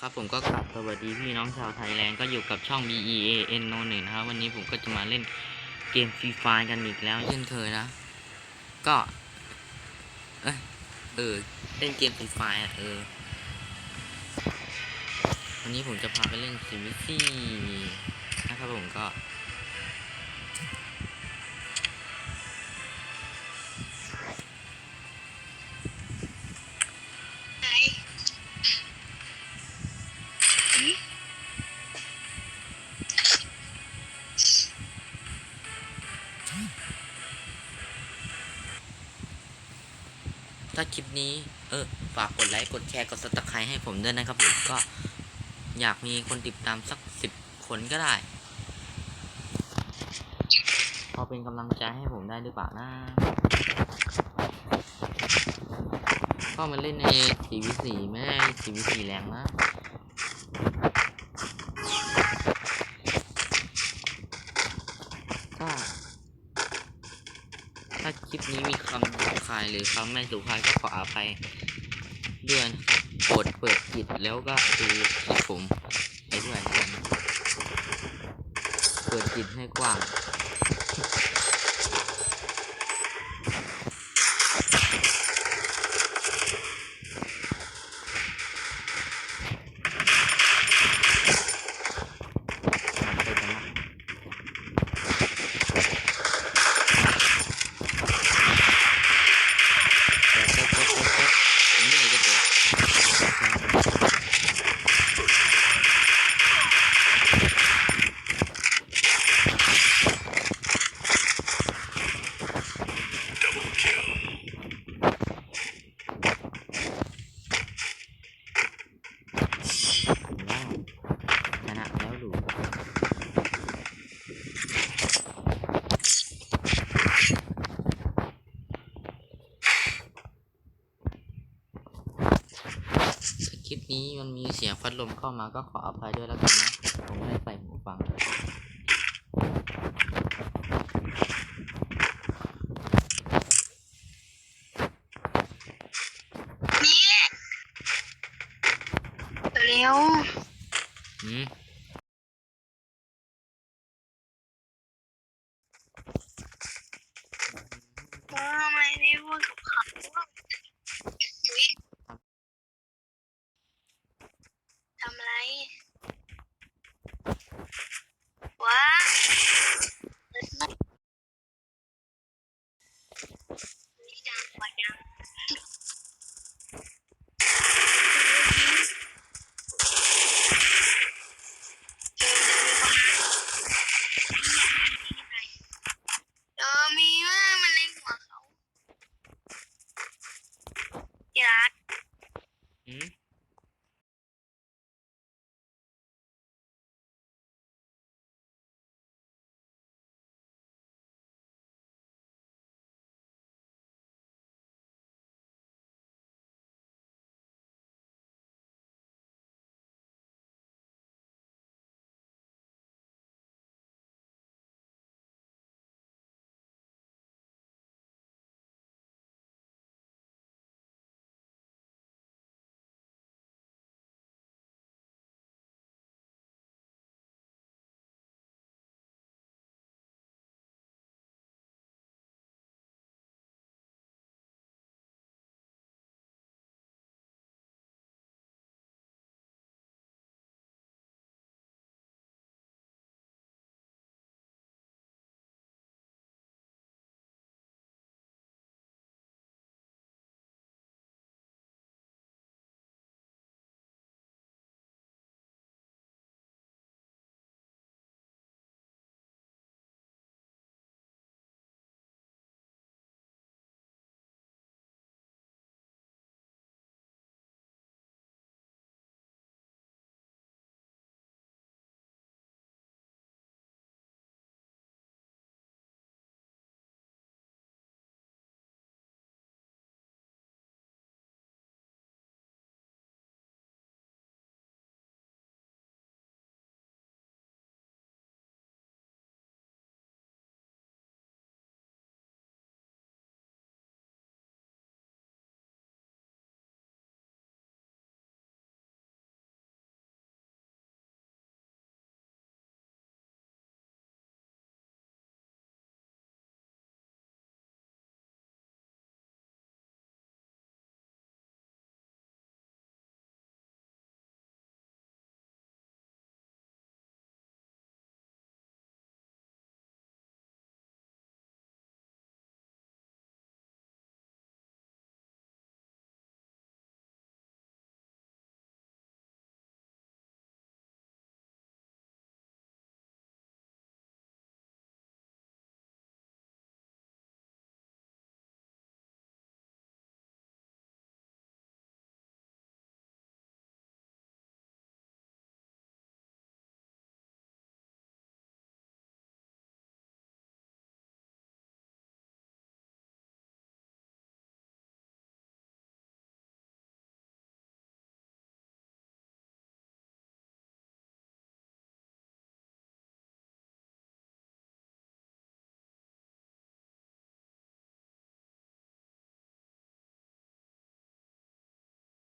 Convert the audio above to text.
ครับผมก็กลับสวัสดีพี่น้องชาวไทยแลนด์ก็อยู่กับช่อง B E A N โนหนึ่งนะครับ วันนี้ผมก็จะมาเล่นเกมฟรีไฟกันอีกแล้วเช่นเคยนะ ก็เอยเออเล่นเกมฟรีไฟอะเออ วันนี้ผมจะพาไปเล่นซิมิซี่นะครับผมก็ ถ้าคลิปนี้ เออ ฝากกดไลค์กดแชร์กดส c ครให้ผมด้วยนะครับผมก็อยากมีคนติดตามสักสิบคนก็ได้พอเป็นกำลังใจให้ผมได้หรือเปล่านะก็มาเล่นในสีวิสีไม่ได้สีวิสีแรงนะก็ถ้าคลิปนี้มีคำ หยาบคายหรือคำไม่สุภาพก็ขออภัยด้วยนะครับโปรดเปิดกิดแล้วก็ดูคลิปผมไปด้วยกันเปิดกิดให้กว้าง มันไปกันนะเดี๋ยวเดี๋ยวเดี๋ยวเดี๋ยวเดี๋ยวผมเหนื่อยจะเดี๋ยวว้าวชนะแล้วดู คลิปนี้มันมีเสียงพัดลมเข้ามาก็ขออภัยด้วยแล้วกันนะ ผมไม่ได้ใส่หูฟังนี่เร็วอืม